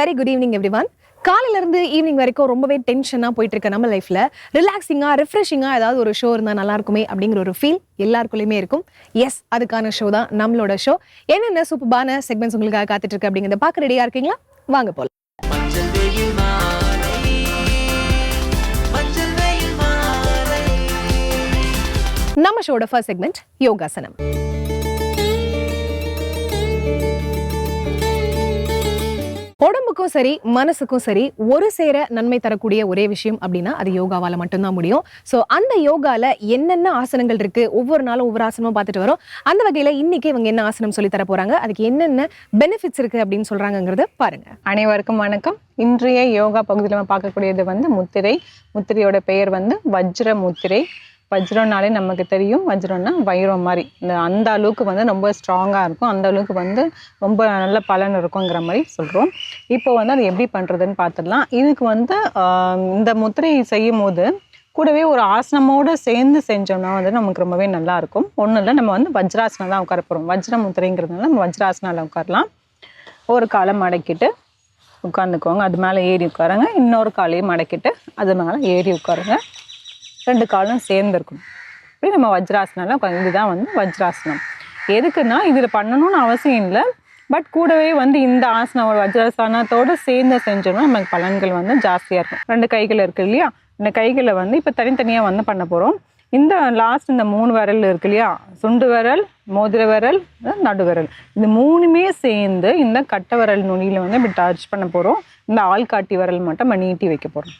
Very good evening everyone காலையில இருந்து evening வரைக்கும் ரொம்பவே டென்ஷனா போயிட்டு இருக்க நம்ம லைஃப்ல ரிலாக்ஸிங்கா ரிஃப்ரெஷிங்கா ஏதாவது ஒரு ஷோ இருந்தா நல்லா இருக்குமே அப்படிங்கிற ஒரு ஃபீல் எல்லாருக்குள்ளேயுமே இருக்கும். எஸ் அதுக்கான ஷோ தான் நம்மளோட ஷோ என்னென்ன சூப்பரான செக்மெண்ட்ஸ் உங்களுக்காக காத்துட்டு இருக்கு அப்படிங்கிறத பார்க்க ரெடியா இருக்கீங்களா? வாங்க போல நம்ம ஷோட ஃபர்ஸ்ட் செக்மெண்ட் யோகாசனம். உடம்புக்கும் சரி மனசுக்கும் சரி ஒரு சேர நன்மை தரக்கூடிய ஒரே விஷயம் அப்படின்னா அது யோகாவால் மட்டும்தான் முடியும். ஸோ அந்த யோகாவில் என்னென்ன ஆசனங்கள் இருக்கு? ஒவ்வொரு நாளும் ஒவ்வொரு ஆசனமும் பார்த்துட்டு வரோம். அந்த வகையில் இன்னைக்கு இவங்க என்ன ஆசனம் சொல்லி தர போறாங்க? அதுக்கு என்னென்ன பெனிஃபிட்ஸ் இருக்கு அப்படின்னு சொல்றாங்கங்கிறத பாருங்க. அனைவருக்கும் வணக்கம். இன்றைய யோகா பகுதியில் நம்ம பார்க்கக்கூடியது வந்து முத்திரை. முத்திரையோட பெயர் வந்து வஜ்ர முத்திரை வஜ்ரம்னாலே நமக்கு தெரியும். வஜ்ரம்னா வைரம் மாதிரி. இந்த அந்த அளவுக்கு வந்து ரொம்ப ஸ்ட்ராங்காக இருக்கும். அந்த அளவுக்கு வந்து ரொம்ப நல்ல பலன் இருக்குங்கிற மாதிரி சொல்கிறோம் இப்போ வந்து அது எப்படி பண்ணுறதுன்னு பார்த்துடலாம் இதுக்கு வந்து இந்த முத்திரை செய்யும் போது கூடவே ஒரு ஆசனமோடு சேர்ந்து செஞ்சோம்னா வந்து நமக்கு ரொம்பவே நல்லாயிருக்கும் ஒன்றும் இல்லை நம்ம வந்து வஜ்ராசனம் தான் உட்கார போகிறோம் வஜ்ர முத்திரைங்கிறதுனால நம்ம வஜ்ராசனால உட்காரலாம். ஒரு காலை மடக்கிட்டு உட்காந்துக்கோங்க. அது மேலே ஏறி உட்காருங்க. இன்னொரு காலையும் மடக்கிட்டு அது மேலே ஏறி உட்காருங்க. ரெண்டு காலும் சேர்ந்துருக்கும் இப்படி நம்ம வஜ்ராசனம்லாம் கொஞ்சம் இதுதான் வந்து வஜ்ராசனம். எதுக்குன்னா இதில் பண்ணணும்னு அவசியம் இல்லை. பட் கூடவே வந்து இந்த ஆசனம் ஒரு வஜ்ராசனத்தோடு சேர்ந்து செஞ்சோம்னா நமக்கு பலன்கள் வந்து ஜாஸ்தியாக இருக்கும். ரெண்டு கைகள் இருக்குது இல்லையா? இந்த கைகளை வந்து இப்போ தனித்தனியாக வந்து பண்ண போகிறோம் இந்த லாஸ்ட் இந்த மூணு விரல் இருக்கு இல்லையா? சுண்டு விரல் மோதிர விரல் நடு விரல். இது மூணுமே சேர்ந்து இந்த கட்டை விரல் நுனியில் வந்து இப்படி டச் பண்ண போகிறோம் இந்த ஆள்காட்டி விரல் மட்டும் நம்ம நீட்டி வைக்க போகிறோம்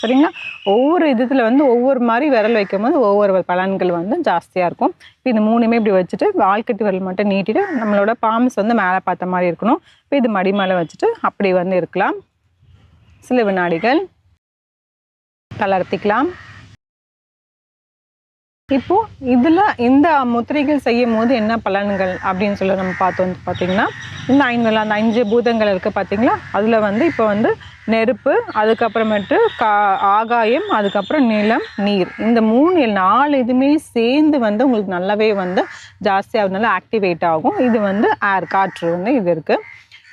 சரிங்களா? ஒவ்வொரு இதில் வந்து ஒவ்வொரு மாதிரி விரல் வைக்கும் போது ஒவ்வொரு பலன்கள் வந்து ஜாஸ்தியாக இருக்கும். இப்போ இது மூணுமே இப்படி வச்சுட்டு ஆள்கட்டி விரல் மட்டும் நீட்டிட்டு நம்மளோட பாம்ஸ் வந்து மேலே பார்த்த மாதிரி இருக்கணும். இப்போ இது மடி மேலே வச்சுட்டு அப்படி வந்து இருக்கலாம். சில வினாடிகள் தளர்த்திக்கலாம். இப்போ இதில் இந்த முத்திரைகள் செய்யும் போது என்ன பலன்கள் அப்படின்னு சொல்லி நம்ம பார்த்தோம் வந்து பார்த்தீங்கன்னா இந்த ஐந்து அந்த அஞ்சு பூதங்கள் இருக்குது பார்த்தீங்களா? அதில் வந்து இப்போ வந்து நெருப்பு அதுக்கப்புறமேட்டு கா ஆகாயம் அதுக்கப்புறம் நிலம் நீர். இந்த மூணு நாலு இதுவுமே சேர்ந்து வந்து உங்களுக்கு நல்லாவே வந்து ஜாஸ்தியாகிறதுனால ஆக்டிவேட் ஆகும். இது வந்து ஏர் காற்று வந்து இது இருக்குது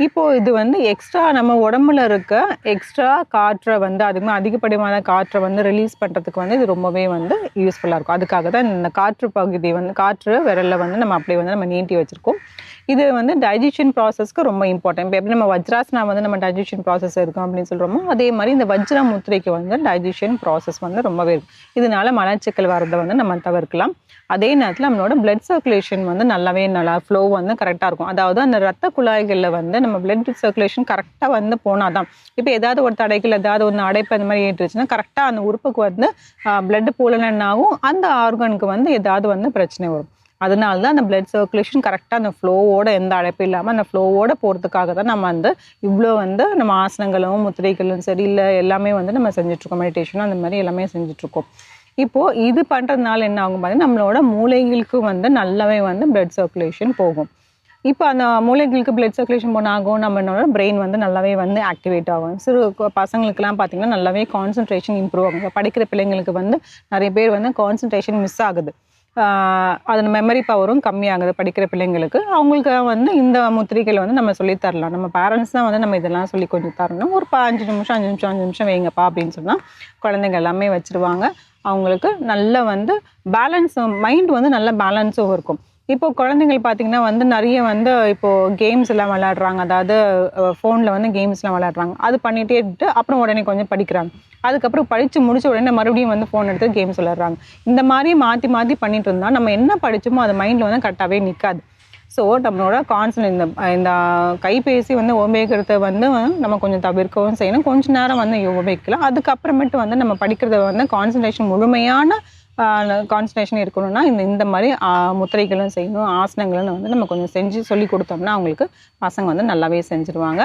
இப்போ இது வந்து எக்ஸ்ட்ரா நம்ம உடம்புல இருக்க எக்ஸ்ட்ரா காற்றை வந்து அதுக்குமே அதிகப்படியான காற்றை வந்து ரிலீஸ் பண்ணுறதுக்கு வந்து இது ரொம்பவே வந்து யூஸ்ஃபுல்லாக இருக்கும். அதுக்காக தான் இந்த காற்று பகுதி வந்து காற்று விரலில் வந்து நம்ம அப்படியே வந்து நம்ம நீட்டி வச்சுருக்கோம். இது வந்து டைஜஷன் ப்ராசஸ்க்கு ரொம்ப இம்பார்ட்டன்ட் இப்போ எப்படி நம்ம வஜ்ராசனா வந்து நம்ம டைஜஷன் ப்ராசஸ் இருக்கும் அப்படின்னு சொல்கிறோமோ அதே மாதிரி இந்த வஜ்ர முத்திரைக்கு வந்து டைஜஷன் ப்ராசஸ் வந்து ரொம்பவே இருக்கும். இதனால மலச்சிக்கல் வரதை வந்து நம்ம தவிர்க்கலாம். அதே நேரத்தில் நம்மளோட பிளட் சர்க்குலேஷன் வந்து நல்லாவே நல்லா ஃப்ளோ வந்து கரெக்டாக இருக்கும். அதாவது அந்த ரத்த குழாய்களில் வந்து நம்ம பிளட் சர்க்குலேஷன் கரெக்டாக வந்து போனால் தான் இப்போ ஏதாவது ஒரு தடைகள் ஏதாவது ஒன்று அடைப்பு அந்த மாதிரி ஏற்றுச்சுன்னா கரெக்டாக அந்த உறுப்புக்கு வந்து பிளட் போலனாகும் அந்த ஆர்கனுக்கு வந்து ஏதாவது வந்து பிரச்சனை வரும். அதனால தான் அந்த பிளட் சர்க்குலேஷன் கரெக்டாக அந்த ஃப்ளோவோட எந்த அடைப்பு இல்லாமல் அந்த ஃப்ளோவோட போகிறதுக்காக தான் நம்ம வந்து இவ்வளோ வந்து நம்ம ஆசனங்களும் முத்திரைகளும் சரி இல்லை எல்லாமே வந்து நம்ம செஞ்சிட்ருக்கோம் மெடிடேஷனும் அந்த மாதிரி எல்லாமே செஞ்சிட்ருக்கோம் இப்போது இது பண்ணுறதுனால என்ன ஆகும் பார்த்தீங்கன்னா நம்மளோட மூளைகளுக்கு வந்து நல்லாவே வந்து பிளட் சர்க்குலேஷன் போகும். இப்போ அந்த மூளைகளுக்கு பிளட் சர்க்குலேஷன் போன ஆகும் நம்மளோட பிரெயின் வந்து நல்லாவே வந்து ஆக்டிவேட் ஆகும். சிறு பசங்களுக்குலாம் பார்த்தீங்கன்னா நல்லாவே கான்சன்ட்ரேஷன் இம்ப்ரூவ் ஆகும். படிக்கிற பிள்ளைங்களுக்கு வந்து நிறைய பேர் வந்து கான்சன்ட்ரேஷன் மிஸ் ஆகுது. அதன் மெமரி பவரும் கம்மியாகுது படிக்கிற பிள்ளைங்களுக்கு. அவங்களுக்கு வந்து இந்த முத்திரைகள் வந்து நம்ம சொல்லித் தரலாம். நம்ம பேரண்ட்ஸ் தான் வந்து நம்ம இதெல்லாம் சொல்லி கொஞ்சம் தரணும். ஒரு அஞ்சு நிமிஷம் அஞ்சு நிமிஷம் அஞ்சு நிமிஷம் வைங்கப்பா அப்படின்னு சொன்னால் குழந்தைங்க எல்லாமே வச்சிருவாங்க. அவங்களுக்கு நல்ல வந்து பேலன்ஸும் மைண்ட் வந்து நல்ல பேலன்ஸும் இருக்கும். இப்போ குழந்தைங்கள் பார்த்தீங்கன்னா வந்து நிறைய வந்து இப்போ கேம்ஸ் எல்லாம் விளையாடுறாங்க. அதாவது ஃபோனில் வந்து கேம்ஸ்லாம் விளையாடுறாங்க. அது பண்ணிகிட்டே இருந்துட்டு அப்புறம் உடனே கொஞ்சம் படிக்கிறாங்க. அதுக்கப்புறம் படித்து முடிச்ச உடனே மறுபடியும் வந்து ஃபோன் எடுத்து கேம்ஸ் விளையாடுறாங்க. இந்த மாதிரி மாற்றி மாற்றி பண்ணிட்டு இருந்தால் நம்ம என்ன படிச்சோமோ அது மைண்டில் வந்து கரெக்டாகவே நிற்காது ஸோ நம்மளோட கான்சன் இந்த இந்த கைபேசி வந்து உபயோகிக்கிறத வந்து நம்ம கொஞ்சம் தவிர்க்கவும் செய்யணும். கொஞ்சம் நேரம் வந்து உபயோகிக்கலாம். அதுக்கப்புறமேட்டு வந்து நம்ம படிக்கிறத வந்து கான்சன்ட்ரேஷன் முழுமையான கான்சன்ட்ரேஷன் இருக்கணும்னா இந்த இந்த மாதிரி முத்திரைகளும் செய்யணும் ஆசனங்களும் வந்து நம்ம கொஞ்சம் செஞ்சு சொல்லி கொடுத்தோம்னா அவங்களுக்கு பசங்க வந்து நல்லாவே செஞ்சுருவாங்க.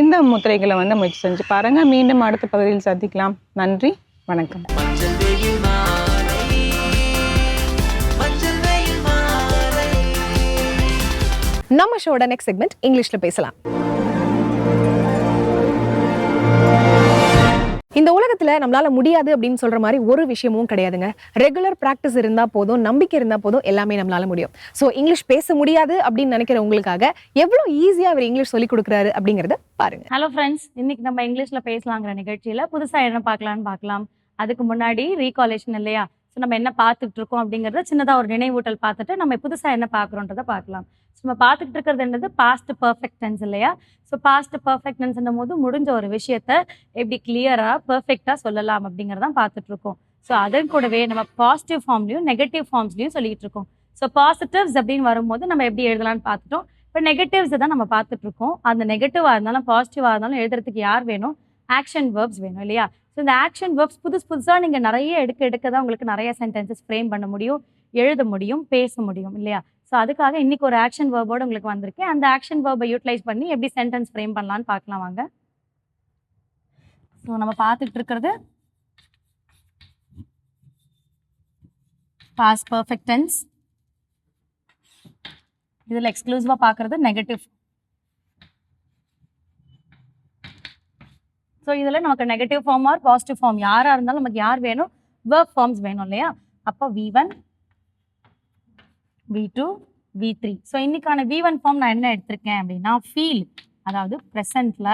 இந்த முத்திரைகளை வந்து முயற்சி செஞ்சு பாருங்கள் மீண்டும் அடுத்த பகுதியில் சந்திக்கலாம். நன்றி வணக்கம். நம்ம ஷோட நெக்ஸ்ட் செக்மெண்ட் இங்கிலீஷில் பேசலாம். இந்த உலகத்தில் நம்மளால முடியாது அப்படின்னு சொல்ற மாதிரி ஒரு விஷயமும் கிடையாதுங்க. ரெகுலர் ப்ராக்டிஸ் இருந்தால் போதும் நம்பிக்கை இருந்தால் போதும் எல்லாமே நம்மளால முடியும். ஸோ இங்கிலீஷ் பேச முடியாது அப்படின்னு நினைக்கிற உங்களுக்காக எவ்வளோ ஈஸியாக அவர் இங்கிலீஷ் சொல்லி கொடுக்குறாரு அப்படிங்கிறத பாருங்க. ஹலோ ஃப்ரெண்ட்ஸ் இன்னைக்கு நம்ம இங்கிலீஷ்ல பேசலாங்கிற நிகழ்ச்சியில புதுசாக என்ன பார்க்கலாம்னு பார்க்கலாம். அதுக்கு முன்னாடி ரீகாலேஷன் இல்லையா? நம்ம என்ன பார்த்துட்டு இருக்கோம் அப்படிங்கறத சின்னதா ஒரு நினைவூட்டல் பார்த்துட்டு நம்ம புதுசா என்ன பார்க்குறோன்றதை பார்க்கலாம். ஸோ நம்ம பார்த்துட்டு இருக்கிறது என்னது? பாஸ்ட் பர்ஃபெக்ட் டென்ஸ் இல்லையா? ஸோ பாஸ்ட் பர்ஃபெக்ட் டென்ஸ்னும் போது முடிஞ்ச ஒரு விஷயத்த எப்படி கிளியரா பெர்ஃபெக்டா சொல்லலாம் அப்படிங்கறதான் பார்த்துட்டு இருக்கோம் ஸோ அதன் கூடவே நம்ம பாசிட்டிவ் ஃபார்ம்லையும் நெகட்டிவ் ஃபார்ம்ஸ்லையும் சொல்லிட்டு இருக்கோம் ஸோ பாசிட்டிவ்ஸ் அப்படின்னு வரும்போது நம்ம எப்படி எழுதலாம்னு பார்த்துட்டோம். இப்போ நெகட்டிவ்ஸ் தான் நம்ம பார்த்துட்டு இருக்கோம் அந்த நெகட்டிவாக இருந்தாலும் பாசிட்டிவாக இருந்தாலும் எழுதுறதுக்கு யார் வேணும்? ஆக்ஷன் வேர்ப்ஸ் வேணும் இல்லையா? ஸோ இந்த ஆக்ஷன் வேர்ப்ஸ் புதுசு புதுசாக நீங்கள் நிறைய எடுக்க எடுக்க தான் உங்களுக்கு நிறைய சென்டென்சஸ் ஃப்ரேம் பண்ண முடியும் எழுத முடியும் பேச முடியும் இல்லையா? ஸோ அதுக்காக இன்னைக்கு ஒரு ஆக்ஷன் வேர்போடு உங்களுக்கு வந்திருக்கேன் அந்த ஆக்ஷன் வேர்பை யூட்டிலைஸ் பண்ணி எப்படி சென்டென்ஸ் ஃப்ரேம் பண்ணலாம்னு பார்க்கலாம் வாங்க. ஸோ நம்ம பார்த்துட்டு இருக்கிறது பாஸ் பர்ஃபெக்ட் டென்ஸ் இதில் எக்ஸ்க்ளூசிவாக பார்க்குறது நெகட்டிவ் ஸோ இதில் நமக்கு negative form or positive form யாராக இருந்தாலும் நமக்கு யார் வேணும்? வேர்க் ஃபார்ம்ஸ் வேணும் இல்லையா? அப்போ V one V two V three so இன்னைக்கான வி ஒன் ஃபார்ம் நான் என்ன எடுத்திருக்கேன் அப்படின்னா ஃபீல் அதாவது ப்ரெசண்ட்டில்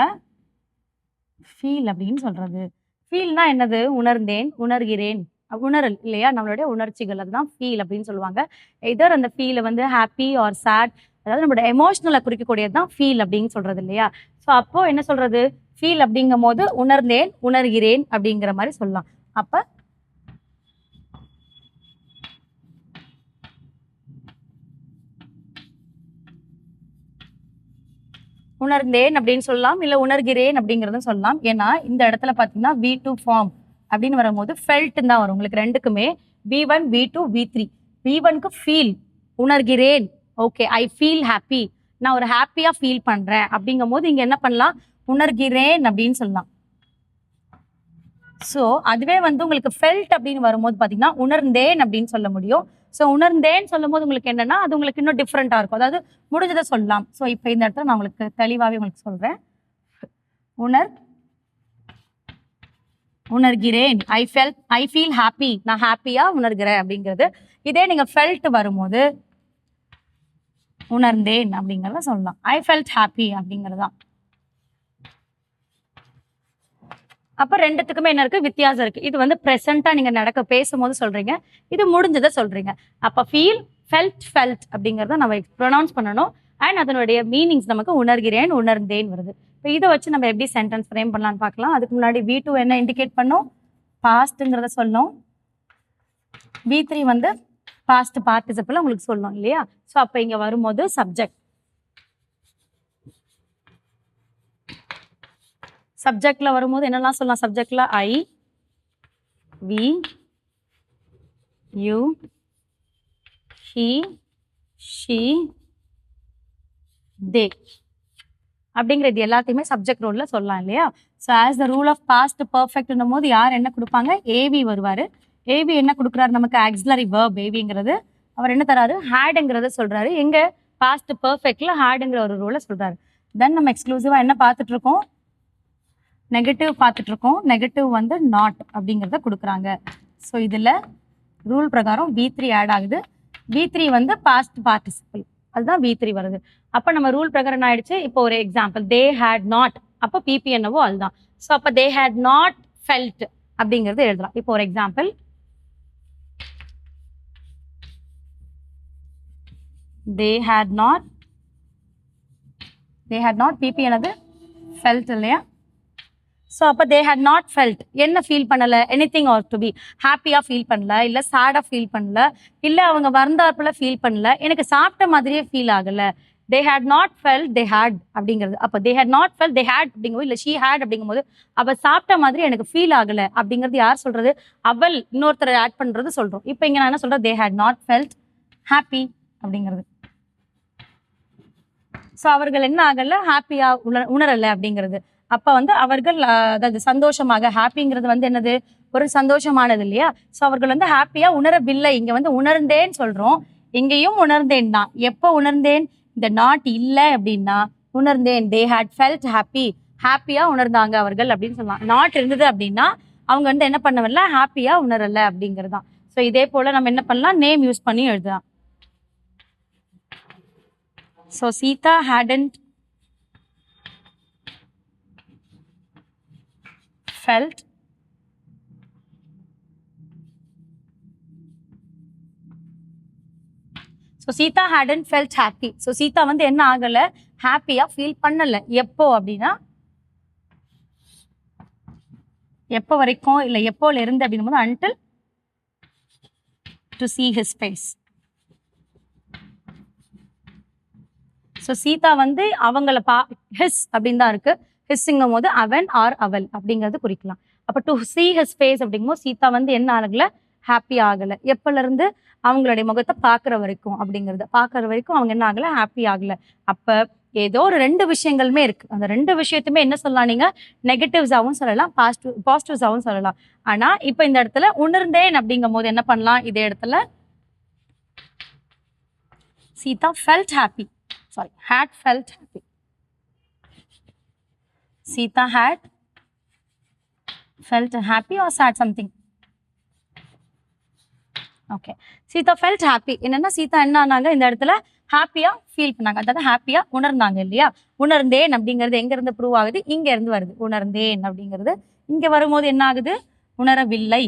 ஃபீல் அப்படின்னு சொல்கிறது ஃபீல்னா என்னது? உணர்ந்தேன் உணர்கிறேன். உணரல் இல்லையா? நம்மளுடைய உணர்ச்சிகள் அதுதான் ஃபீல் அப்படின்னு சொல்லுவாங்க. எதர் அந்த ஃபீலை வந்து ஹாப்பி ஆர் சேட் அதாவது நம்மளோட எமோஷனலை குறிக்கக்கூடியது தான் ஃபீல் அப்படின்னு சொல்கிறது இல்லையா? ஸோ அப்போது என்ன சொல்கிறது ஃபீல் அப்படிங்கும் போது உணர்ந்தேன் உணர்கிறேன் அப்படிங்கிற மாதிரி சொல்லலாம். அப்ப உணர்ந்தேன் அப்படின்னு சொல்லலாம் இல்லை உணர்கிறேன் அப்படிங்கிறதும் சொல்லலாம். ஏன்னா இந்த இடத்துல பார்த்தீங்கன்னா வி டூ ஃபார்ம் அப்படின்னு வரும்போது ஃபெல்ட் தான் வரும். உங்களுக்கு ரெண்டுக்குமே V one V two V three V ஒன்க்கு feel உணர்கிறேன். ஓகே ஐ ஃபீல் ஹாப்பி நான் ஒரு ஹாப்பியா ஃபீல் பண்றேன். அப்படிங்கும் போது இங்க என்ன பண்ணலாம்? உணர்கிறேன் அப்படின்னு சொல்லலாம். ஸோ அதுவே வந்து உங்களுக்கு ஃபெல்ட் அப்படின்னு வரும்போது பார்த்தீங்கன்னா உணர்ந்தேன் அப்படின்னு சொல்ல முடியும். ஸோ உணர்ந்தேன் சொல்லும் போது உங்களுக்கு என்னன்னா அது உங்களுக்கு இன்னும் டிஃப்ரெண்ட்டாக இருக்கும். அதாவது முடிஞ்சதை சொல்லலாம். ஸோ இப்போ இந்த இடத்துல நான் உங்களுக்கு தெளிவாகவே உங்களுக்கு சொல்கிறேன் உணர் உணர்கிறேன். I fell I feel happy நான் ஹாப்பியாக உணர்கிறேன் அப்படிங்கிறது. இதே நீங்கள் ஃபெல்ட் வரும்போது உணர்ந்தேன் அப்படிங்கிறத சொல்லலாம். ஐ ஃபெல்ட் ஹாப்பி அப்படிங்கிறது தான் அப்போ ரெண்டுத்துக்குமே என்ன இருக்கு? வித்தியாசம் இருக்கு. இது வந்து ப்ரெசண்டா நீங்க நடக்க பேசும்போது சொல்றீங்க. இது முடிஞ்சதை சொல்றீங்க. அப்போ ஃபீல் ஃபெல்ட் ஃபெல்ட் அப்படிங்கிறத நம்ம ப்ரொனவுன்ஸ் பண்ணணும். அண்ட் அதனுடைய மீனிங்ஸ் நமக்கு உணர்கிறேன் உணர்ந்தேன் வருது. இப்போ இதை வச்சு நம்ம எப்படி சென்டென்ஸ் ஃப்ரேம் பண்ணலாம்னு பார்க்கலாம். அதுக்கு முன்னாடி வி டூ என்ன இண்டிகேட் பண்ணோம்? பாஸ்ட்டுங்கிறத சொல்லும் வி த்ரீ வந்து பாஸ்ட் பார்ட்டிசிபிள் உங்களுக்கு சொல்லணும் இல்லையா? ஸோ அப்போ இங்கே வரும்போது சப்ஜெக்ட் சப்ஜெக்ட்ல வரும்போது என்னெல்லாம் சொல்லலாம்? சப்ஜெக்ட்ல I we you he she they அப்படிங்கிற இது எல்லாத்தையுமே சப்ஜெக்ட் ரோல்ல சொல்லலாம் இல்லையா? So as the rule of past பர்ஃபெக்ட்னும் போது யார் என்ன கொடுப்பாங்க? ஏவி வருவார். ஏவி என்ன கொடுக்குறாரு? நமக்கு ஆக்சிலரி வேர்ப் ஏவிங்கிறது அவர் என்ன தராரு? ஹேடுங்கிறத சொல்கிறாரு எங்கே? பாஸ்ட் பர்ஃபெக்டில் ஹேடுங்கிற ஒரு ரூலை சொல்கிறாரு தென் நம்ம எக்ஸ்க்ளூசிவாக என்ன பார்த்துட்ருக்கோம் நெகட்டிவ் பார்த்துட்டு இருக்கோம் நெகட்டிவ் வந்து நாட் அப்படிங்கிறத கொடுக்குறாங்க. ஸோ இதில் ரூல் பிரகாரம் வி த்ரீ ஆட் ஆகுது. வி த்ரீ வந்து பாஸ்ட் பார்ட்டிசிபிள் அதுதான் வி த்ரீ வருது. அப்போ நம்ம ரூல் பிரகாரம் என்ன ஆயிடுச்சு? இப்போ ஒரு எக்ஸாம்பிள் தே ஹேட் நாட் அப்போ பிபி என்னவோ அதுதான். ஸோ அப்போ தே ஹேட் நாட் ஃபெல்ட் அப்படிங்கிறது எழுதலாம். இப்போ ஒரு example they had not they had not PP எனது ஃபெல்ட் இல்லையா? ஸோ அப்போ தே ஹேட் நாட் ஃபெல்ட் என்ன ஃபீல் பண்ணலை? Anything or to be ஹாப்பியாக ஃபீல் பண்ணல இல்லை சேடாக ஃபீல் பண்ணல இல்லை அவங்க வந்தாப்பில் ஃபீல் பண்ணல எனக்கு சாப்பிட்ட மாதிரியே ஃபீல் ஆகலை. They had not fell they had அப்படிங்கிறது. அப்போ they had not fell they had அப்படிங்கும்போது இல்லை ஷீ ஹேட் அப்படிங்கும்போது அவள் சாப்பிட்ட மாதிரி எனக்கு ஃபீல் ஆகலை அப்படிங்கிறது யார் சொல்கிறது அவள் இன்னொருத்தரை ஆட் பண்ணுறது சொல்கிறோம் இப்போ இங்கே நான் என்ன சொல்கிறேன் they had not felt happy அப்படிங்கிறது. ஸோ அவர்கள் என்ன ஆகலை? ஹாப்பியாக உணரலை உணரல அப்படிங்கிறது. அப்ப வந்து அவர்கள் அதாவது சந்தோஷமாக ஹாப்பிங்கிறது வந்து என்னது? ஒரு சந்தோஷமானது இல்லையா? ஸோ அவர்கள் வந்து ஹாப்பியா உணரவில்லை. இங்க வந்து உணர்ந்தேன்னு சொல்றோம். இங்கேயும் உணர்ந்தேன் தான். எப்போ உணர்ந்தேன்? இந்த நாட் இல்லை அப்படின்னா உணர்ந்தேன். தே ஹேட் ஃபெல்ட் ஹாப்பி ஹாப்பியா உணர்ந்தாங்க அவர்கள் அப்படின்னு சொல்லலாம். நாட் இருந்தது அப்படின்னா அவங்க வந்து என்ன பண்ணவில்ல? ஹாப்பியா உணரல அப்படிங்கிறது தான். ஸோ இதே போல நம்ம என்ன பண்ணலாம்? நேம் யூஸ் பண்ணி எழுதலாம். So Sita hadn't felt. So Sita hadn't felt happy so Sita வந்து என்ன ஆகலை? ஹாப்பியாக ஃபீல் பண்ணலை. எப்போ அப்படின்னா எப்போ வரைக்கும் இல்லை எப்போல இருந்து அப்படின்னும் போது until to see his face so Sita வந்து அவங்கள பா ஹிஸ் அப்படின்னு தான் இருக்கு. ஹிஸ்ஸுங்கும் போது அவன் ஆர் அவள் அப்படிங்கிறது குறிக்கலாம். அப்போ டு சி ஹிஸ் ஃபேஸ் அப்படிங்கும்போது சீதா வந்து என்ன ஆகலை? ஹாப்பி ஆகலை. எப்போலேருந்து அவங்களுடைய முகத்தை பார்க்குற வரைக்கும் அப்படிங்கிறத. பார்க்குற வரைக்கும் அவங்க என்ன ஆகலை? ஹாப்பி ஆகலை. அப்போ ஏதோ ஒரு ரெண்டு விஷயங்களுமே இருக்கு. அந்த ரெண்டு விஷயத்தையுமே என்ன சொல்லலாம் நீங்க? நெகட்டிவ்ஸாகவும் சொல்லலாம் பாசிட்டிவ் பாசிட்டிவ்ஸாகவும் சொல்லலாம். ஆனா இப்போ இந்த இடத்துல உணர்ந்தேன் அப்படிங்கும் போது என்ன பண்ணலாம்? இதே இடத்துல Sita felt happy sorry had felt happy Sita had felt happy or sad something okay Sita felt happy என்னன்னா சீதா என்ன ஆனாங்க? இந்த இடத்துல ஹாப்பியா ஃபீல் பண்ணாங்க. அதாவது ஹாப்பியா உணர்ந்தாங்க இல்லையா? உணர்ந்தேன் அப்படிங்கிறது எங்க இருந்து ப்ரூவ் ஆகுது? இங்க இருந்து வருது. உணர்ந்தேன் அப்படிங்கிறது இங்க வரும்போது என்ன ஆகுது? உணரவில்லை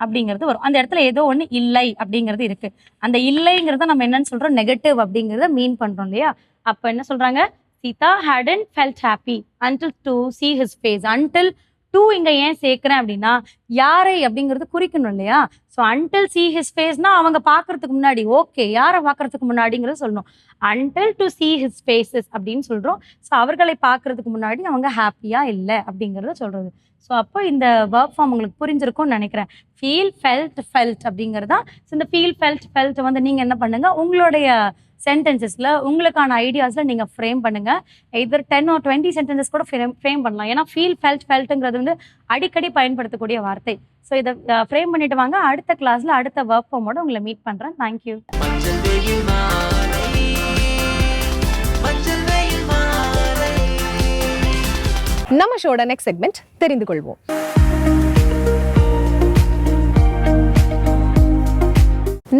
அப்படிங்கிறது வரும். அந்த இடத்துல ஏதோ ஒன்று இல்லை அப்படிங்கிறது இருக்கு. அந்த இல்லைங்கிறத நம்ம என்னன்னு சொல்றோம்? நெகட்டிவ் அப்படிங்கிறத மீன் பண்றோம் இல்லையா? அப்ப என்ன சொல்றாங்க? Sita hadn't felt happy until to see his face until to இங்க ஏன் சேர்க்குறேன் அப்படின்னா யாரை அப்படிங்கிறது குறிக்கணும் இல்லையா? ஸோ அன்டில் சி ஹிஸ் ஃபேஸ்னா அவங்க பார்க்கறதுக்கு முன்னாடி ஓகே யாரை பார்க்கறதுக்கு முன்னாடிங்கிறத சொல்லணும். Until to see his faces அப்படின்னு சொல்றோம். ஸோ அவர்களை பார்க்கறதுக்கு முன்னாடி அவங்க ஹாப்பியா இல்லை அப்படிங்கிறத சொல்றது. ஸோ அப்போ இந்த ஒர்க் ஃபார்ம் உங்களுக்கு புரிஞ்சிருக்கும்னு நினைக்கிறேன். ஃபீல் ஃபெல்ட் ஃபெல்ட் அப்படிங்கிறதா? ஸோ இந்த ஃபீல் ஃபெல்ட் ஃபெல்ட் வந்து நீங்கள் என்ன பண்ணுங்க? உங்களுடைய சென்டென்சஸ்ல உங்களுக்கான ஐடியாஸ்ல நீங்க ஃப்ரேம் பண்ணுங்க. Either ten or twenty sentences கூட ஃப்ரேம் பண்ணலாம். ஏன்னா ஃபீல் ஃபெல்ட் ஃபெல்ட்டுங்கிறது வந்து அடிக்கடி பயன்படுத்தக்கூடிய வார்த்தை. ஸோ இதை ஃப்ரேம் பண்ணிட்டு வாங்க. அடுத்த கிளாஸ்ல அடுத்த ஒர்க் ஃபார்மோட உங்களை மீட் பண்றேன். தேங்க்யூ நம்ம ஷோட நெக்ஸ்ட் செக்மெண்ட் தெரிந்து கொள்வோம்.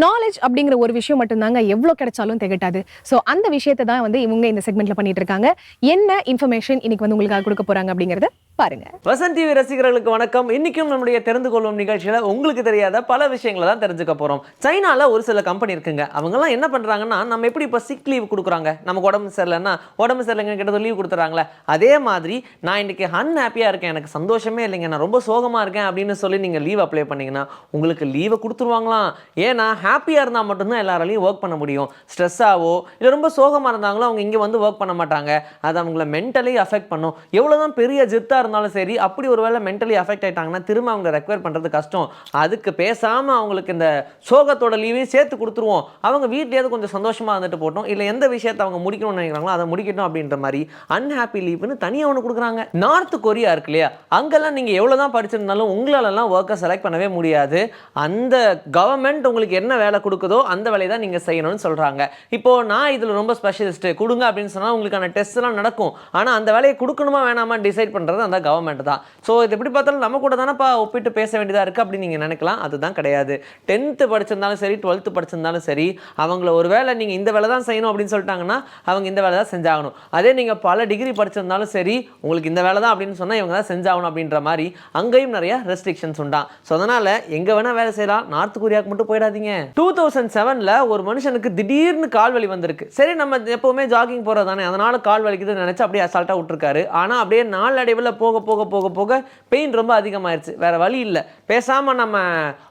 நாலேஜ் அப்படிங்கிற ஒரு விஷயம் மட்டும்தாங்க எவ்வளோ கிடைச்சாலும் திகட்டாது. ஸோ அந்த விஷயத்தை தான் வந்து இவங்க இந்த செக்மெண்ட்ல பண்ணிட்டு இருக்காங்க என்ன இன்ஃபர்மேஷன் இன்னைக்கு வந்து உங்களுக்காக கொடுக்க போறாங்க அப்படிங்கறத பாருங்க. வசந்த் டிவி ரசிகர்களுக்கு வணக்கம். இன்னைக்கும் நம்முடைய தெரிந்து கொள்ளும் நிகழ்ச்சியில உங்களுக்கு தெரியாத பல விஷயங்களை தான் தெரிஞ்சுக்க போறோம். சைனால ஒரு சில கம்பெனி இருக்குங்க. அவங்கெல்லாம் என்ன பண்றாங்கன்னா நம்ம எப்படி இப்போ சிக் லீவ் கொடுக்குறாங்க? நமக்கு உடம்பு சரியில்லைன்னா உடம்பு சரியில்லைங்க கிட்ட லீவ் கொடுத்துறாங்களே. அதே மாதிரி நான் இன்னைக்கு அன்ஹாப்பியா இருக்கேன். எனக்கு சந்தோஷமே இல்லைங்க. நான் ரொம்ப சோகமா இருக்கேன் அப்படின்னு சொல்லி நீங்க லீவ் அப்ளை பண்ணீங்கன்னா உங்களுக்கு லீவை கொடுத்துருவாங்களாம். ஏன்னா ஹாப்பியாக இருந்தால் மட்டும்தான் எல்லாராலையும் ஒர்க் பண்ண முடியும். ஸ்ட்ரெஸ்ஸாவோ இல்லை ரொம்ப சோகமாக இருந்தாங்களோ அவங்க இங்கே வந்து ஒர்க் பண்ண மாட்டாங்க. அது அவங்கள மென்டலி அஃபெக்ட் பண்ணும். எவ்வளோ தான் பெரிய ஜித்தாக இருந்தாலும் சரி அப்படி ஒரு வேளை மென்டலி அஃபெக்ட் ஆகிட்டாங்கன்னா திரும்ப அவங்க ரெக்வயர் பண்ணுறது கஷ்டம். அதுக்கு பேசாமல் அவங்களுக்கு இந்த சோகத்தோட லீவையும் சேர்த்து கொடுத்துருவோம். அவங்க வீட்லேயாவது கொஞ்சம் சந்தோஷமாக இருந்துட்டு போட்டோம் இல்லை எந்த விஷயத்தை அவங்க முடிக்கணும்னு நினைக்கிறாங்களோ அதை முடிக்கட்டும் அப்படின்ற மாதிரி அன்ஹாப்பி லீவ்னு தனியாக ஒன்று கொடுக்குறாங்க. நார்த் கொரியா இருக்கு இல்லையா? அங்கெல்லாம் நீங்கள் எவ்வளோ தான் படிச்சிருந்தாலும் உங்களாலலாம் ஒர்க்கை செலக்ட் பண்ணவே முடியாது. அந்த கவர்மெண்ட் உங்களுக்கு என்ன வேலை கொடுக்குதோ அந்த வேலையை தான் நீங்கள் செய்யணும்னு சொல்கிறாங்க இப்போ நான் இதில் ரொம்ப ஸ்பெஷலிஸ்ட்டு கொடுங்க அப்படின்னு சொன்னால் உங்களுக்கான டெஸ்ட்லாம் நடக்கும். ஆனால் அந்த வேலையை கொடுக்கணுமா வேணாமா டிசைட் பண்ணுறது அந்த கவர்மெண்ட் தான். ஸோ இது எப்படி பார்த்தாலும் நம்ம கூட தானேப்பா ஒப்பிட்டு பேச வேண்டியதாக இருக்குது அப்படின்னு நீங்கள் நினைக்கலாம். அதுதான் கிடையாது. டென்த்து படிச்சிருந்தாலும் சரி டுவெல்த்து படிச்சிருந்தாலும் சரி அவங்கள ஒரு வேலை நீங்கள் இந்த வேலை தான் செய்யணும் அப்படின்னு சொல்லிட்டாங்கன்னா அவங்க இந்த வேலை தான் செஞ்சாகணும். அதே நீங்கள் பல டிகிரி படிச்சிருந்தாலும் சரி உங்களுக்கு இந்த வேலை தான் அப்படின்னு சொன்னால் இவங்க தான் செஞ்சாகணும் அப்படின்ற மாதிரி அங்கேயும் நிறைய ரெஸ்ட்ரிக்ஷன்ஸ் உண்டான் ஸோ அதனால் எங்கே வேணால் வேலை செய்யலாம். நார்த் கொரியாவுக்கு மட்டும் போயிடாதீங்க. டூ தௌசண்ட் செவனில் ஒரு மனுஷனுக்கு திடீர்னு கால் வலி வந்திருக்கு. சரி நம்ம எப்போவுமே ஜாகிங் போகிறது தானே அதனால் கால் வலிக்குதுன்னு நினச்சி அப்படியே அசால்ட்டாக விட்டுருக்காரு. ஆனால் அப்படியே நாளடைவில் போக போக போக போக பெயின் ரொம்ப அதிகமாயிருச்சு. வேற வழி இல்லை. பேசாமல் நம்ம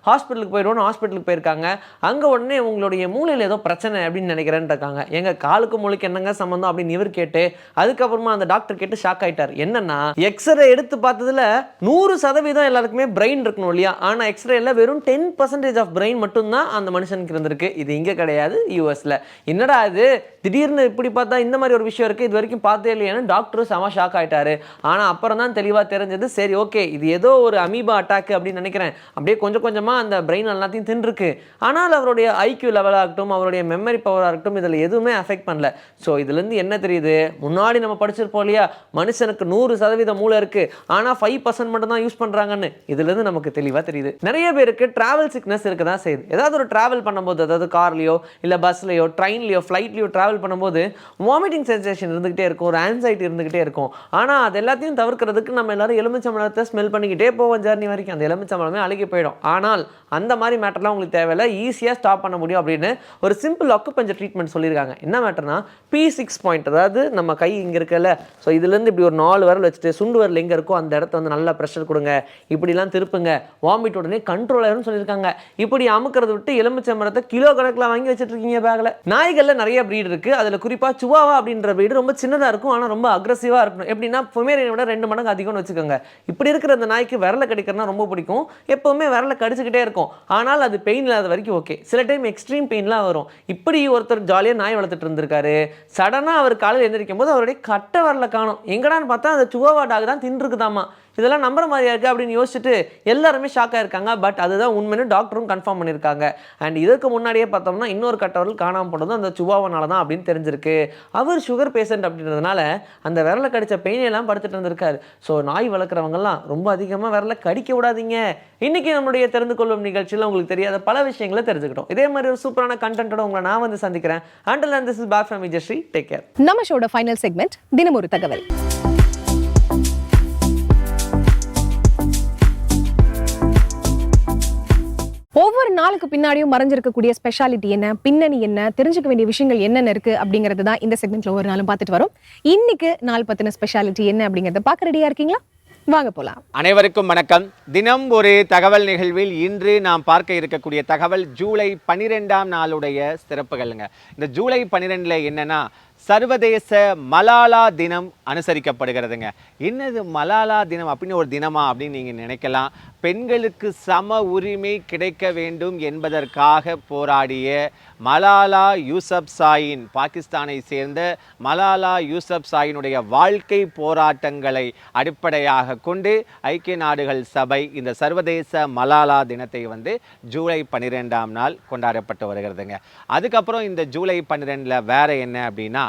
ஹாஸ்பிட்டலுக்கு போயிடுவோம்னு ஹாஸ்பிட்டலுக்கு போயிருக்காங்க. அங்கே உடனே உங்களுடைய மூளையில் ஏதோ பிரச்சனை அப்படின்னு நினைக்கிறேன்னு இருக்காங்க எங்கள் காலுக்கு மூளைக்கு என்னங்க சம்மந்தம் அப்படின்னு இவர் கேட்டு அதுக்கப்புறமா அந்த டாக்டர் கேட்டு ஷாக் ஆயிட்டார். என்னன்னா எக்ஸ்ரே எடுத்து பார்த்ததுல நூறு சதவீதம் எல்லாருக்குமே பிரெயின் இருக்கணும் இல்லையா? ஆனால் எக்ஸ்ரேல வெறும் டென் பர்சன்டேஜ் ஆஃப் பிரெயின் மட்டும்தான் அந்த மனுஷனுக்கு இருந்திருக்கு. இது இங்கே கிடையாது யூஎஸில். என்னடா இது? திடீர்னு இப்படி பார்த்தா இந்த மாதிரி ஒரு விஷயம் இருக்குது இது வரைக்கும் பார்த்தே இல்லையான்னு டாக்டரும் செம ஷாக் ஆயிட்டாரு. ஆனால் அப்புறம் தான் தெளிவாக தெரிஞ்சது சரி ஓகே இது ஏதோ ஒரு அமீபா அட்டாக் அப்படின்னு நினைக்கிறேன். அப்படியே கொஞ்சம் கொஞ்சமாக அந்த பிரெயின் எல்லாத்தையும் தின்றுருக்கு. ஆனால் அவருடைய ஐக்கியூ லெவலாகட்டும் அவருடைய மெமரி பவராக இருக்கட்டும் இதில் எதுவுமே அஃபெக்ட் பண்ணல. ஸோ இதுலேருந்து என்ன தெரியுது? முன்னாடி நம்ம படிச்சிருப்போம் இல்லையா? மனுஷனுக்கு நூறு சதவீத மூளை இருக்குது ஆனால் ஃபைவ் பர்சன்ட் மட்டும் தான் யூஸ் பண்ணுறாங்கன்னு இதுலேருந்து நமக்கு தெளிவாக தெரியுது. நிறைய பேருக்கு டிராவல் சிக்னஸ் இருக்க தான் செய்யுது. ஏதாவது ஒரு டிராவல் பண்ணும்போது அதாவது கார்லேயோ இல்லை பஸ்லையோ ட்ரெயின்லையோ ஃப்ளைட்லையோ ட்ராவல் பண்ணும்போது வாமிட்டிங் சென்சேஷன் இருந்துகிட்டே இருக்கும் ஒரு ஆன்சைட்டி இருந்துகிட்டே இருக்கும். ஆனால் அது எல்லாத்தையும் தவிர்க்கிறதுக்கு நம்ம எல்லாரும் எலுமிச்சம்பழத்தை ஸ்மெல் பண்ணிக்கிட்டே போவோம் ஜர்னி வரைக்கும். அந்த எலுமிச்சம்பழமே அழுகி போயிடும். ஆனால் அந்த மாதிரி மேட்டர்லாம் உங்களுக்கு தேவையில்ல. ஈஸியாக ஸ்டாப் பண்ண முடியும் அப்படின்னு ஒரு சிம்பிள் அக்குப்பஞ்சர் ட்ரீட்மெண்ட் சொல்லியிருக்காங்க. என்ன மேட்டர்னா பி சிக்ஸ் பாயிண்ட் அதாவது நம்ம கை இங்கே இருக்குல்ல ஸோ இதுலேருந்து இப்படி ஒரு நாலு வரல் வச்சுட்டு சுண்டு வரல் எங்கே இருக்கோ அந்த இடத்த வந்து நல்லா ப்ரெஷர் கொடுங்க. இப்படிலாம் திருப்புங்க. வாமிட் உடனே கண்ட்ரோல் ஆயிரும்னு சொல்லியிருக்காங்க. இப்படி அமுக்கிறத விட்டு எலுமிச்சம்பழத்தை கிலோ கணக்கில் வாங்கி வச்சுட்டு இருக்கீங்க பேக்கில் நாய்களில் நிறைய ப்ரீட் இருக்குது அதில் குறிப்பாக சுவாவா அப்படின்ற ப்ரீடு ரொம்ப சின்னதாக இருக்கும் ஆனால் ரொம்ப அக்ரஸிவாக இருக்கணும். எப்படின்னா பொமேரியனை விட ரெண்டு மடங்கு அதிகம்னு வச்சுக்கோங்க. இப்படி இருக்கிற அந்த நாய்க்கு விரலை கடிக்கிறதுனா ரொம்ப பிடிக்கும். எப்போவுமே விரலை கடிச்சிக்கிட்டே இருக்கும். ஆனால் அது பெயின் இல்லாத வரைக்கும் ஓகே சில டைம் எக்ஸ்ட்ரீம் பெயின்லாம் வரும். இப்படி ஒருத்தர் ஜாலியாக நாய் வளர்த்துட்டு இருந்திருக்காரு. சடனாக அவர் காலையில் எந்திரிக்கும் போது அவருடைய கட்டை வரல காணும். எங்கடான்னு பார்த்தா அந்த சுவாவா டாக் தான் தின்றுக்குதாமா இதெல்லாம் நம்புற மாதிரியா இருக்கு அப்படின்னு யோசிச்சுட்டு எல்லாருமே ஷாக்காக இருக்காங்க பட் அதுதான் உண்மைன்னு டாக்டரும் கன்ஃபார்ம் பண்ணியிருக்காங்க. அண்ட் இதற்கு முன்னாடியே பார்த்தோம்னா இன்னொரு கட்டவர்கள் காணாமல் போனதும் அந்த சுபாவனால தான் அப்படின்னு தெரிஞ்சிருக்கு. அவர் சுகர் பேஷண்ட் அப்படின்றதுனால அந்த விரலை கடிச்ச பெயினையெல்லாம் படுத்துட்டு இருந்திருக்காரு. ஸோ நாய் வளர்க்குறவங்கலாம் ரொம்ப அதிகமாக விரலை கடிக்க விடாதீங்க. இன்னைக்கு நம்மளுடைய தெரிந்து கொள்ளும் நிகழ்ச்சியில் உங்களுக்கு தெரியாத பல விஷயங்களை தெரிஞ்சுக்கிட்டோம். இதே மாதிரி ஒரு சூப்பரான கண்டென்ட்டோட உங்களை நான் வந்து சந்திக்கிறேன். Until and this is back from Vijayasri take care நம்ம ஷோட ஃபைனல் செக்மெண்ட் தினமொரு தகவல். நாளுக்கு பின்னாடியும் மறைஞ்சிருக்கக்கூடிய ஸ்பெஷாலிட்டி என்ன பின்னணி என்ன தெரிஞ்சுக்க வேண்டிய விஷயங்கள் என்னென்ன இருக்கு அப்படிங்கிறது தான் இந்த செக்மெண்ட்ல ஒரு நாளும் பார்த்துட்டு வரும். இன்னைக்கு நாள் பத்தின ஸ்பெஷாலிட்டி என்ன அப்படிங்கறத பார்க்க ரெடியா இருக்கீங்களா? வாங்க போலாம். அனைவருக்கும் வணக்கம். தினம் ஒரு தகவல் நிகழ்வில் இன்று நாம் பார்க்க இருக்கக்கூடிய தகவல் ஜூலை பனிரெண்டாம் நாளுடைய சிறப்புகள்ங்க. இந்த ஜூலை பன்னிரெண்டுல என்னன்னா சர்வதேச மலாலா தினம் அனுசரிக்கப்படுகிறதுங்க. என்னது மலாலா தினம் அப்படின்னு ஒரு தினமா அப்படின்னு நீங்கள் நினைக்கலாம். பெண்களுக்கு சம உரிமை கிடைக்க வேண்டும் என்பதற்காக போராடிய மலாலா யூசப் சாயின் பாகிஸ்தானை சேர்ந்த மலாலா யூசப் சாயினுடைய வாழ்க்கை போராட்டங்களை அடிப்படையாக கொண்டு ஐக்கிய நாடுகள் சபை இந்த சர்வதேச மலாலா தினத்தை வந்து ஜூலை பன்னிரெண்டாம் நாள் கொண்டாடப்பட்டு வருகிறதுங்க. அதுக்கப்புறம் இந்த ஜூலை பன்னிரெண்டில் வேற என்ன அப்படின்னா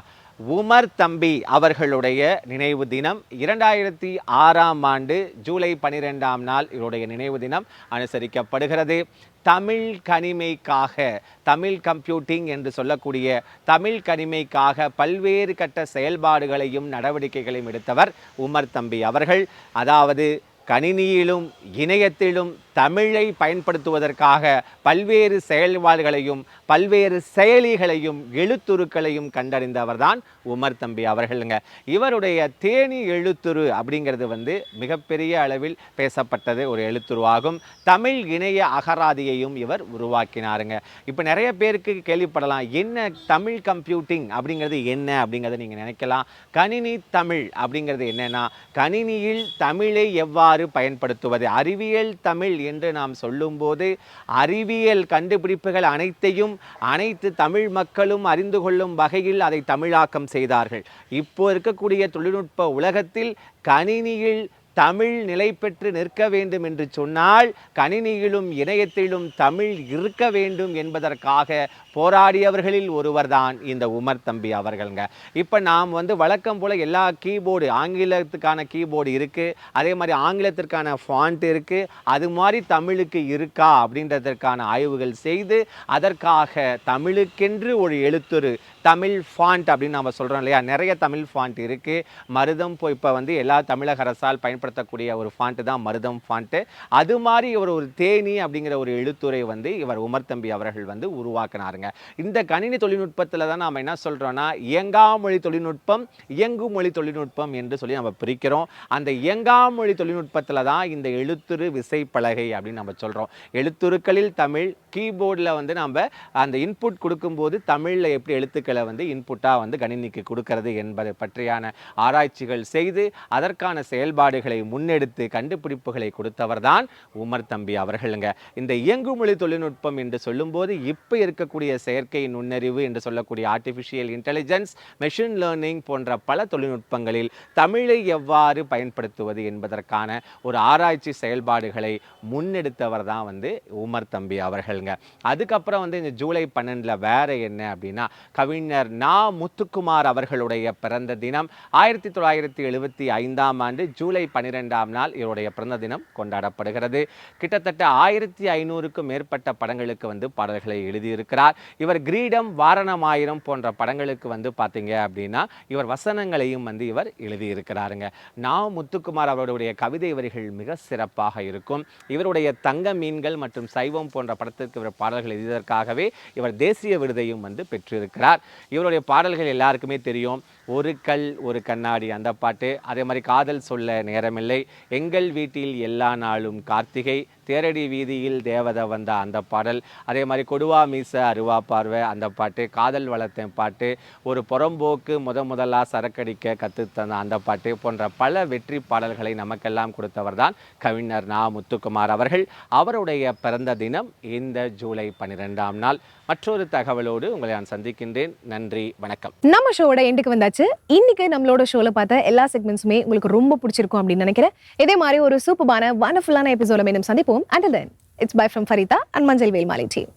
உமர் தம்பி அவர்களுடைய நினைவு தினம் இரண்டாயிரத்தி ஆறாம் ஆண்டு ஜூலை பன்னிரெண்டாம் நாள் இவருடைய நினைவு தினம் அனுசரிக்கப்படுகிறது. தமிழ் கனிமைக்காக தமிழ் கம்ப்யூட்டிங் என்று சொல்லக்கூடிய தமிழ் கனிமைக்காக பல்வேறு கட்ட செயல்பாடுகளையும் நடவடிக்கைகளையும் எடுத்தவர் உமர் தம்பி அவர்கள். அதாவது கணினியிலும் இணையத்திலும் தமிழை பயன்படுத்துவதற்காக பல்வேறு செயல்பாடுகளையும் பல்வேறு செயலிகளையும் எழுத்துருக்களையும் கண்டறிந்தவர்தான் உமர் தம்பி அவர்களுங்க. இவருடைய தேனி எழுத்துரு அப்படிங்கிறது வந்து மிகப்பெரிய அளவில் பேசப்பட்டது ஒரு எழுத்துருவாகும். தமிழ் இணைய அகராதியையும் இவர் உருவாக்கினாருங்க. இப்போ நிறைய பேருக்கு கேள்விப்படலாம் என்ன தமிழ் கம்ப்யூட்டிங் அப்படிங்கிறது என்ன அப்படிங்கிறத நீங்கள் நினைக்கலாம். கணினி தமிழ் அப்படிங்கிறது என்னென்னா கணினியில் தமிழை எவ்வாறு பயன்படுத்துவது? அறிவியல் தமிழ் என்று நாம் சொல்லும்போது அறிவியல் கண்டுபிடிப்புகள் அனைத்தையும் அனைத்து தமிழ் மக்களும் அறிந்து கொள்ளும் வகையில் அதை தமிழாக்கம் செய்தார்கள். இப்போ இருக்கக்கூடிய தொழில்நுட்ப உலகத்தில் கணினியில் தமிழ் நிலை பெற்று நிற்க வேண்டும் என்று சொன்னால் கணினியிலும் இணையத்திலும் தமிழ் இருக்க வேண்டும் என்பதற்காக போராடியவர்களில் ஒருவர்தான் இந்த உமர் தம்பி அவர்கள்ங்க. இப்போ நாம் வந்து வழக்கம் போல் எல்லா கீபோர்டு ஆங்கிலத்துக்கான கீபோர்டு இருக்குது அதே மாதிரி ஆங்கிலத்திற்கான ஃபாண்ட் இருக்குது அது மாதிரி தமிழுக்கு இருக்கா அப்படின்றதற்கான ஆய்வுகள் செய்து அதற்காக தமிழுக்கென்று ஒரு எழுத்துரு தமிழ் ஃபாண்ட் அப்படின்னு நம்ம சொல்கிறோம் இல்லையா? நிறைய தமிழ் ஃபாண்ட் இருக்குது மருதம் இப்போ இப்போ வந்து எல்லா தமிழக அரசால் பயன்படுத்தக்கூடிய ஒரு ஃபாண்ட்டு தான் மருதம் ஃபாண்ட்டு அது மாதிரி இவர் ஒரு தேனி அப்படிங்கிற ஒரு எழுத்துரை வந்து இவர் உமர் தம்பி அவர்கள் வந்து உருவாக்கினாருங்க. அவர்கள்ங்க இந்த கணினி தொழில்நுட்பத்தில் தான் நாம் என்ன சொல்கிறோன்னா இயங்காமொழி தொழில்நுட்பம் இயங்கு மொழி தொழில்நுட்பம் என்று சொல்லி நம்ம பிரிக்கிறோம். அந்த இயங்காமொழி தொழில்நுட்பத்தில் தான் இந்த எழுத்துரு விசைப்பலகை அப்படின்னு நம்ம சொல்கிறோம் எழுத்துருக்களில் தமிழ் கீபோர்டில் வந்து நம்ம அந்த இன்புட் கொடுக்கும்போது தமிழில் எப்படி எழுத்துக்களை வந்து இன்புட்டாக வந்து கணினிக்கு கொடுக்கறது என்பதை பற்றியான ஆராய்ச்சிகள் செய்து அதற்கான செயல்பாடுகளை முன்னெடுத்து கண்டுபிடிப்புகளை கொடுத்தவர் தான் உமர் தம்பி அவர்களுங்க. இந்த இயங்குமொழி தொழில்நுட்பம் என்று சொல்லும்போது இப்போ இருக்கக்கூடிய செயற்கை நுண்ணறிவு என்று சொல்லக்கூடிய ஆர்டிஃபிஷியல் இன்டெலிஜென்ஸ் மெஷின் லேர்னிங் போன்ற பல தொழில்நுட்பங்களில் தமிழை எவ்வாறு பயன்படுத்துவது என்பதற்கான ஒரு ஆராய்ச்சி செயல்பாடுகளை முன்னெடுத்தவர் தான் வந்து உமர் தம்பி அவர்களுங்க. அதுக்கப்புறம் வந்து இந்த ஜூலை பன்னெண்டில் வேற என்ன அப்படின்னா கவிஞர் நா முத்துக்குமார் அவர்களுடைய பிறந்த தினம் ஆயிரத்தி தொள்ளாயிரத்தி எழுபத்தி ஐந்தாம் ஆண்டு ஜூலை பன்னிரெண்டாம் நாள் இவருடைய பிறந்த தினம் கொண்டாடப்படுகிறது. கிட்டத்தட்ட ஆயிரத்தி ஐநூறுக்கும் மேற்பட்ட படங்களுக்கு வந்து பாடல்களை எழுதியிருக்கிறார். இவர் கிரீடம் வாரணமாயிரம் போன்ற படங்களுக்கு வந்து பார்த்தீங்க அப்படின்னா இவர் வசனங்களையும் வந்து இவர் எழுதியிருக்கிறாருங்க. நா. முத்துக்குமார் அவருடைய கவிதை வரிகள் மிக சிறப்பாக இருக்கும். இவருடைய தங்க மீன்கள் மற்றும் சைவம் போன்ற படத்திற்கு இவர் பாடல்கள் எழுதியதற்காகவே இவர் தேசிய விருதையும் வந்து பெற்றிருக்கிறார். இவருடைய பாடல்கள் எல்லாருக்குமே தெரியும். ஒரு கல் ஒரு கண்ணாடி அந்த பாட்டு. அதே மாதிரி காதல் சொல்ல நேரமில்லை. எங்கள் வீட்டில் எல்லா நாளும் கார்த்திகை. தேரடி வீதியில் தேவதை வந்த அந்த பாடல். அதே மாதிரி கொடுவா மீச அருவா பார்வை அந்த பாட்டு காதல் வளர்த்தேன் பாட்டு ஒரு புறம்போக்கு முத முதலாக சரக்கடிக்க கற்றுத்தந்த அந்த பாட்டு போன்ற பல வெற்றி பாடல்களை நமக்கெல்லாம் கொடுத்தவர் தான் கவிஞர் நா முத்துக்குமார் அவர்கள். அவருடைய பிறந்த தினம் இந்த ஜூலை பன்னிரெண்டாம் நாள். மற்றொரு தகவலோடு உங்களை நான் சந்திக்கின்றேன். நன்றி வணக்கம். நம்ம ஷோவோட எண்டுக்கு வந்தாச்சு. இன்னைக்கு நம்மளோட ஷோல பார்த்த எல்லா செக்மெண்ட்ஸுமே உங்களுக்கு ரொம்ப பிடிச்சிருக்கும் அப்படின்னு நினைக்கிறேன். இதே மாதிரி ஒரு சூப்பரான வண்டர்ஃபுல்லான எபிசோட மீண்டும் சந்திப்போம். And then it's bye from Farida and மஞ்சள் வேல்மாலி டீம்